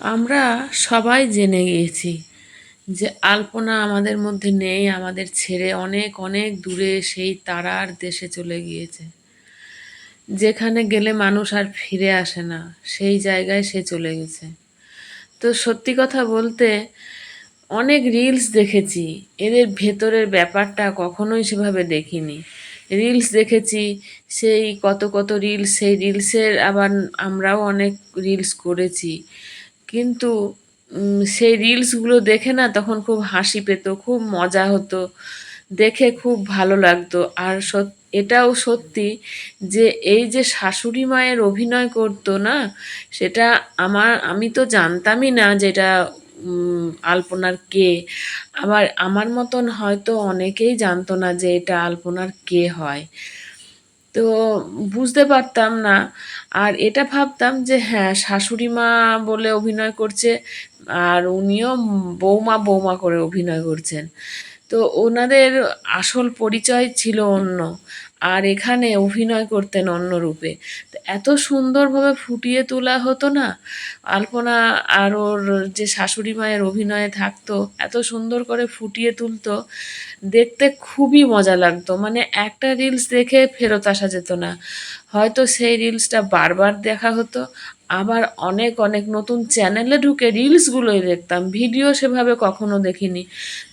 আমরা সবাই জেনে গিয়েছি যে আলপনা আমাদের মধ্যে নেই, আমাদের ছেড়ে অনেক অনেক দূরে সেই তারার দেশে চলে গিয়েছে। যেখানে গেলে মানুষ আর ফিরে আসে না, সেই জায়গায় সে চলে গেছে। তো সত্যি কথা বলতে অনেক রিলস দেখেছি, এদের ভেতরের ব্যাপারটা কখনোই সেভাবে দেখিনি। রিলস দেখেছি, সেই কত কত রিলস সেই রিলসের আবার আমরাও অনেক রিলস করেছি। কিন্তু সেই রিলসগুলো দেখে না তখন খুব হাসি পেত, খুব মজা হতো, দেখে খুব ভালো লাগতো। আর সত- এটাও সত্যি যে, এই যে শাশুড়ি মায়ের অভিনয় করতো না, সেটা আমার, আমি তো জানতামই না যেটা আলপনার কে। আবার আমার মতন হয়তো অনেকেই জানতো না যে এটা আলপনার কে হয়। তো বুঝতে পারতাম না। আর এটা ভাবতাম যে হ্যাঁ শাশুড়ি মা বলে অভিনয় করছে আর উনিও বৌমা বৌমা করে অভিনয় করছেন। তো ওনাদের আসল পরিচয় ছিল অন্য। আর এখানে অভিনয় করতেন অন্য রূপে। এত সুন্দরভাবে ফুটিয়ে তোলা হতো না। আলপনা আর ওর যে শাশুড়ি মায়ের অভিনয়ে থাকতো, এত সুন্দর করে ফুটিয়ে তুলতো, দেখতে খুবই মজা লাগতো। মানে একটা রিলস দেখে ফেরত আসা যেত না। হয়তো সেই রিলসটা বারবার দেখা হতো আবার অনেক অনেক নতুন চ্যানেলে ঢুকে রিলসগুলোই দেখতাম। ভিডিও সেভাবে কখনো দেখিনি।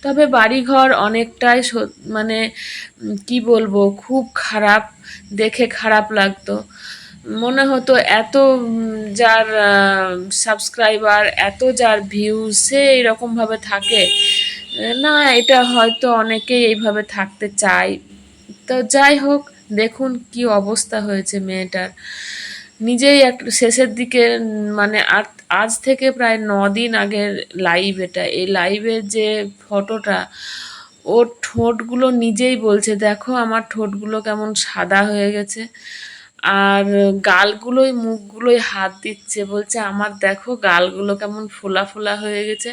তবে বাড়িঘর অনেকটাই মানে কি বলব, খুব খারাপ, দেখে খারাপ লাগতো। মনে হতো এত যার সাবস্ক্রাইবার এত যার ভিউ সে এইরকমভাবে থাকে। না, এটা হয়তো অনেকেই এইভাবে থাকতে চায়। তো যাই হোক, দেখুন কি অবস্থা হয়েছে মেয়েটার। নিজেই এক শেষের দিকে মানে আজ থেকে প্রায় ন দিন আগের লাইভ এটা। এই লাইভের যে ফটোটা ওর ঠোঁটগুলো নিজেই বলছে, দেখো আমার ঠোঁটগুলো কেমন সাদা হয়ে গেছে। আর গালগুলোই, মুখগুলোই হাত দিচ্ছে, বলছে, আমার দেখো গালগুলো কেমন ফোলা ফোলা হয়ে গেছে।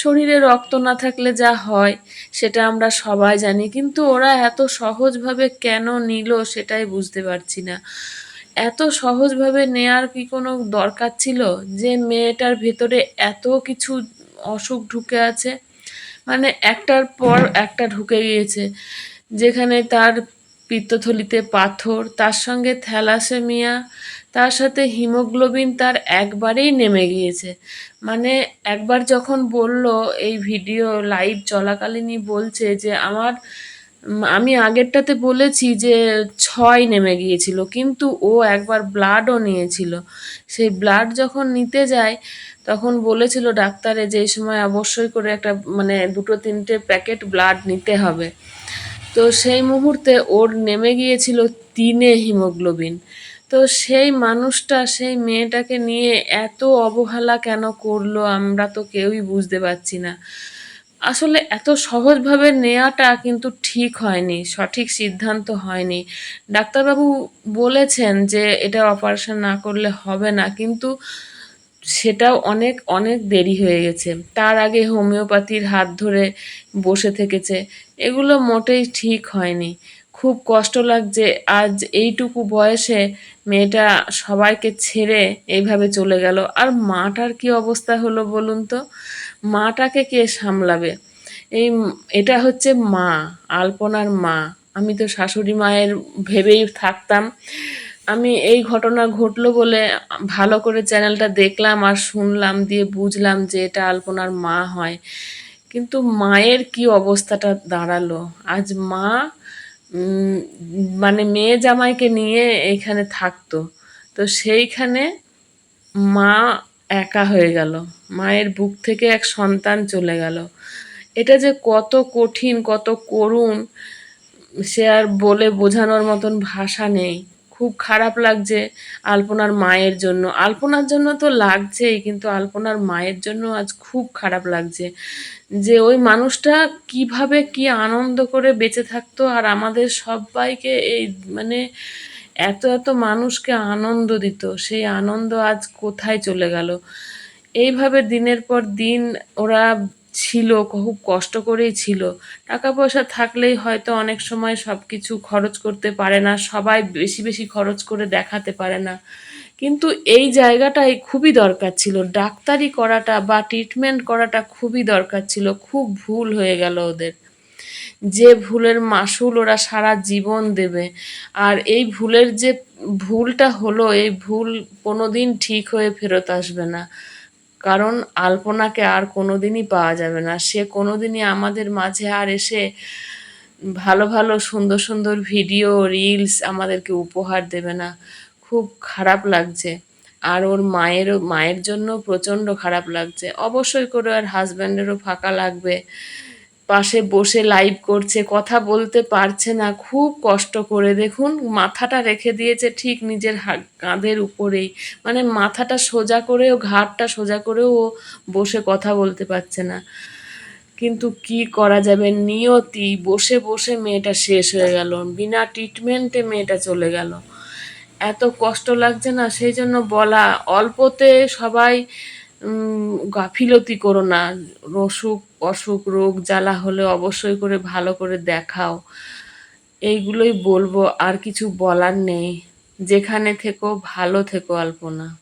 শরীরে রক্ত না থাকলে যা হয়, সেটা আমরা সবাই জানি, কিন্তু ওরা এত সহজভাবে কেন নিল সেটাই বুঝতে পারছি না। এত সহজভাবে নেয়ার কি কোনো দরকার ছিল যে মেয়েটার ভেতরে এত কিছু অসুখ ঢুকে আছে? মানে একটার পর একটা ঢুকে গিয়েছে, যেখানে তার পিত্তথলিতে পাথর, তার সঙ্গে থ্যালাসেমিয়া, তার সাথে হিমোগ্লোবিন তার একবারেই নেমে গিয়েছে। মানে একবার যখন বলল, এই ভিডিও লাইভ চলাকালীনই বলছে যে, আমার আমি আগেরটাতে বলেছি যে ছয় নেমে গিয়েছিল, কিন্তু ও একবার ব্লাডও নিয়েছিল। সেই ব্লাড যখন নিতে যায়, তখন বলেছিল ডাক্তারে যে এই সময় অবশ্যই করে একটা মানে দুটো তিনটে প্যাকেট ব্লাড নিতে হবে। তো সেই মুহূর্তে ওর নেমে গিয়েছিল তিনে হিমোগ্লোবিন। তো সেই মানুষটা, সেই মেয়েটাকে নিয়ে এত অবহেলা কেন করল আমরা তো কেউই বুঝতে পারছি না। আসলে এত সহজভাবে নেওয়াটা কিন্তু ঠিক হয়নি, সঠিক সিদ্ধান্ত হয়নি। ডাক্তারবাবু বলেছেন যে এটা অপারেশন না করলে হবে না, কিন্তু সেটাও অনেক অনেক দেরি হয়ে গেছে। তার আগে হোমিওপ্যাথির হাত ধরে বসে থেকেছে, এগুলো মোটেই ঠিক হয়নি। খুব কষ্ট লাগছে, আজ এইটুকু বয়সে মেয়েটা সবাইকে ছেড়ে এইভাবে চলে গেল। আর মাটার কি অবস্থা হলো বলুন তো? মাটাকে কে সামলাবে? এই এটা হচ্ছে মা, আলপনার মা। আমি তো শাশুড়ি মায়ের ভেবেই থাকতাম। আমি এই ঘটনা ঘটলো বলে ভালো করে চ্যানেলটা দেখলাম আর শুনলাম দিয়ে বুঝলাম যে এটা আলপনার মা হয়। কিন্তু মায়ের কি অবস্থাটা দাঁড়াল? আজ মা মানে মেয়ে জামাইকে নিয়ে এইখানে থাকতো। তো সেইখানে মা একা হয়ে গেল। মায়ের বুক থেকে এক সন্তান চলে গেল। এটা যে কত কঠিন, কত করুণ, সে আর বলে বোঝানোর মতন ভাষা নেই। খুব খারাপ লাগছে আলপনার মায়ের জন্য। আলপনার জন্য তো লাগছেই, কিন্তু আলপনার মায়ের জন্য আজ খুব খারাপ লাগছে যে ওই মানুষটা কীভাবে কি আনন্দ করে বেঁচে থাকতো আর আমাদের সবাইকে এই মানে এত এত মানুষকে আনন্দ দিত, সেই আনন্দ আজ কোথায় চলে গেল? এইভাবে দিনের পর দিন ওরা ছিল, খুব কষ্ট করেই ছিল। টাকা পয়সা থাকলেই হয়তো অনেক সময় সব কিছু খরচ করতে পারে না, সবাই বেশি বেশি খরচ করে দেখাতে পারে না। কিন্তু এই জায়গাটায় খুবই দরকার ছিল। ডাক্তারি করাটা বা ট্রিটমেন্ট করাটা খুবই দরকার ছিল, খুব ভুল হয়ে গেল ওদের। যে ভুলের মাসুল ওরা সারা জীবন দেবে। আর এই ভুলের যে ভুলটা হলো, এই ভুল কোনোদিন ঠিক হয়ে ফেরত আসবে না। কারণ আলপনাকে আর কোনোদিনই পাওয়া যাবে না। সে কোনোদিনই আমাদের মাঝে আর এসে ভালো ভালো, সুন্দর সুন্দর ভিডিও রিলস আমাদেরকে উপহার দেবে না। খুব খারাপ লাগছে। আর ওর মায়েরও, মায়ের জন্য প্রচণ্ড খারাপ লাগছে। অবশ্যই করে আর হাজব্যান্ডেরও ফাঁকা লাগবে। পাশে বসে লাইভ করছে, কথা বলতে পারছে না, খুব কষ্ট করে। দেখুন, মাথাটা রেখে দিয়েছে ঠিক নিজের কাঁধের উপরেই। মানে মাথাটা সোজা করেও ঘাটটা সোজা করেও ও বসে কথা বলতে পারছে না। কিন্তু কি করা যাবে? নিয়তি, বসে বসে মেয়েটা শেষ হয়ে গেল। বিনা ট্রিটমেন্টে মেয়েটা চলে গেল। এত কষ্ট লাগছে না, সেই জন্য বলা, অল্পতে সবাই গাফিলতি করো না। অসুখ অসুখ, রোগ, জ্বালা হলে অবশ্যই করে ভালো করে দেখাও। এইগুলোই বলব, আর কিছু বলার নেই। যেখানে থেকো, ভালো থেকো, আলপনা।